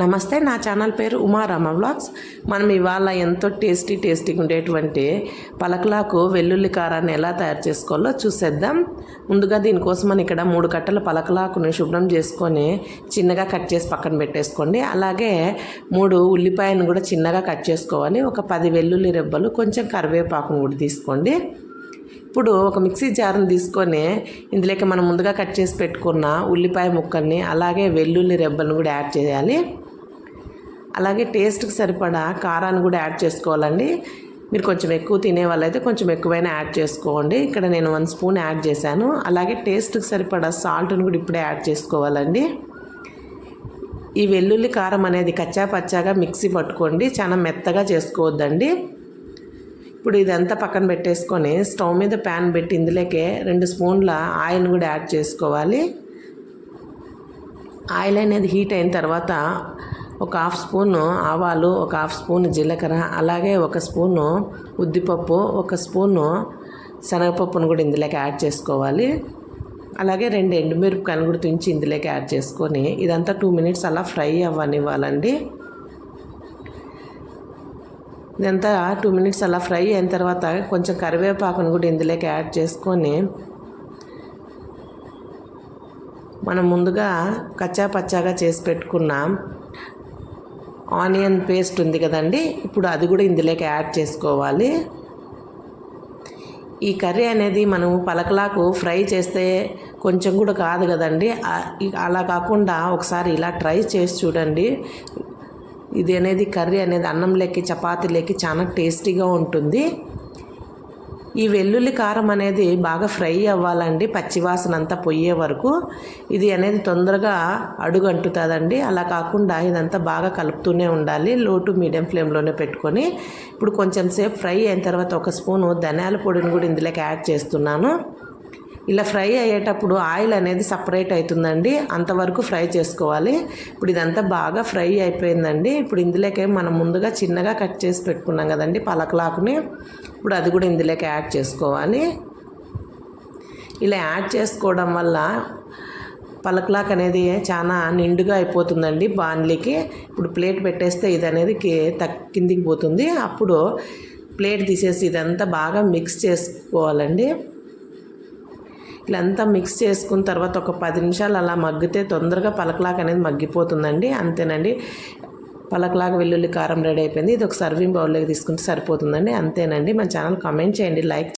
నమస్తే నా ఛానల్ పేరు ఉమారామ వ్లాగ్స్. మనం ఇవాళ ఎంతో టేస్టీ టేస్టీగా ఉండేటువంటి పలకలాకు వెల్లుల్లి కారాన్ని ఎలా తయారు చేసుకోవాలో చూసేద్దాం. ముందుగా దీనికోసం మనం ఇక్కడ మూడు కట్టల పలకలాకుని శుభ్రం చేసుకొని చిన్నగా కట్ చేసి పక్కన పెట్టేసుకోండి. అలాగే మూడు ఉల్లిపాయను కూడా చిన్నగా కట్ చేసుకోవాలి. ఒక పది వెల్లుల్లి రెబ్బలు కొంచెం కరివేపాకును కూడా తీసుకోండి. ఇప్పుడు ఒక మిక్సీ జార్ని తీసుకొని ఇందులోకి మనం ముందుగా కట్ చేసి పెట్టుకున్న ఉల్లిపాయ ముక్కల్ని అలాగే వెల్లుల్లి రెబ్బలను కూడా యాడ్ చేయాలి. అలాగే టేస్ట్కి సరిపడా కారాన్ని కూడా యాడ్ చేసుకోవాలండి. మీరు కొంచెం ఎక్కువ తినే వాళ్ళైతే కొంచెం ఎక్కువైనా యాడ్ చేసుకోండి. ఇక్కడ నేను వన్ స్పూన్ యాడ్ చేశాను. అలాగే టేస్ట్కి సరిపడా సాల్ట్ని కూడా ఇప్పుడే యాడ్ చేసుకోవాలండి. ఈ వెల్లుల్లి కారం అనేది కచ్చా పచ్చాగా మిక్సీ పట్టుకోండి. చాలా మెత్తగా చేసుకోవద్దండి. ఇప్పుడు ఇదంతా పక్కన పెట్టేసుకొని స్టవ్ మీద ప్యాన్ పెట్టి ఇందులోకే రెండు స్పూన్ల ఆయిల్ని కూడా యాడ్ చేసుకోవాలి. ఆయిల్ అనేది హీట్ అయిన తర్వాత ఒక హాఫ్ స్పూను ఆవాలు ఒక హాఫ్ స్పూన్ జీలకర్ర అలాగే ఒక స్పూను ఉద్దిపప్పు ఒక స్పూను శనగపప్పును కూడా ఇందులోకి యాడ్ చేసుకోవాలి. అలాగే రెండు ఎండుమిరపకాయలు కూడా తుంచి ఇందులోకి యాడ్ చేసుకొని ఇదంతా టూ మినిట్స్ అలా ఫ్రై అవ్వనివ్వాలండి. ఇదంతా టూ మినిట్స్ అలా ఫ్రై అయిన తర్వాత కొంచెం కరివేపాకును కూడా ఇందులోకి యాడ్ చేసుకొని మనం ముందుగా కచ్చా పచ్చాగా చేసి పెట్టుకున్నాం ఆనియన్ పేస్ట్ ఉంది కదండి ఇప్పుడు అది కూడా ఇందులోకి యాడ్ చేసుకోవాలి. ఈ కర్రీ అనేది మనం పలకలాకు ఫ్రై చేస్తే కొంచెం కూడా కాదు కదండి అలా కాకుండా ఒకసారి ఇలా ట్రై చేసి చూడండి. ఇది అనేది కర్రీ అనేది అన్నంలోకి చపాతీలోకి చాలా టేస్టీగా ఉంటుంది. ఈ వెల్లుల్లి కారం అనేది బాగా ఫ్రై అవ్వాలండి. పచ్చివాసన అంతా పోయే వరకు ఇది అనేది తొందరగా అడుగు అంటుతుందండి అలా కాకుండా ఇదంతా బాగా కలుపుతూనే ఉండాలి. లో టు మీడియం ఫ్లేమ్లోనే పెట్టుకొని ఇప్పుడు కొంచెం సేపు ఫ్రై అయిన తర్వాత ఒక స్పూను ధనియాల పొడిని కూడా ఇందులోకి యాడ్ చేస్తున్నాను. ఇలా ఫ్రై అయ్యేటప్పుడు ఆయిల్ అనేది సపరేట్ అవుతుందండి. అంతవరకు ఫ్రై చేసుకోవాలి. ఇప్పుడు ఇదంతా బాగా ఫ్రై అయిపోయిందండి. ఇప్పుడు ఇందులోకి మనం ముందుగా చిన్నగా కట్ చేసి పెట్టుకున్నాం కదండి పలకలాకుని. ఇప్పుడు అది కూడా ఇందులోకి యాడ్ చేసుకోవాలి. ఇలా యాడ్ చేసుకోవడం వల్ల పలకలాక్ అనేది చాలా నిండుగా అయిపోతుందండి బాన్లీకి ఇప్పుడు ప్లేట్ పెట్టేస్తే ఇది అనేది కిందికి పోతుంది. అప్పుడు ప్లేట్ తీసేసి ఇదంతా బాగా మిక్స్ చేసుకోవాలండి. ఇట్లా అంతా మిక్స్ చేసుకున్న తర్వాత ఒక పది నిమిషాలు అలా మగ్గితే తొందరగా పలకలాక అనేది మగ్గిపోతుందండి. అంతేనండి. పలకలాక వెల్లుల్లి కారం రెడీ అయిపోయింది. ఇది ఒక సర్వింగ్ బౌల్లోకి తీసుకుంటే సరిపోతుందండి. అంతేనండి. మన ఛానల్ కామెంట్ చేయండి. లైక్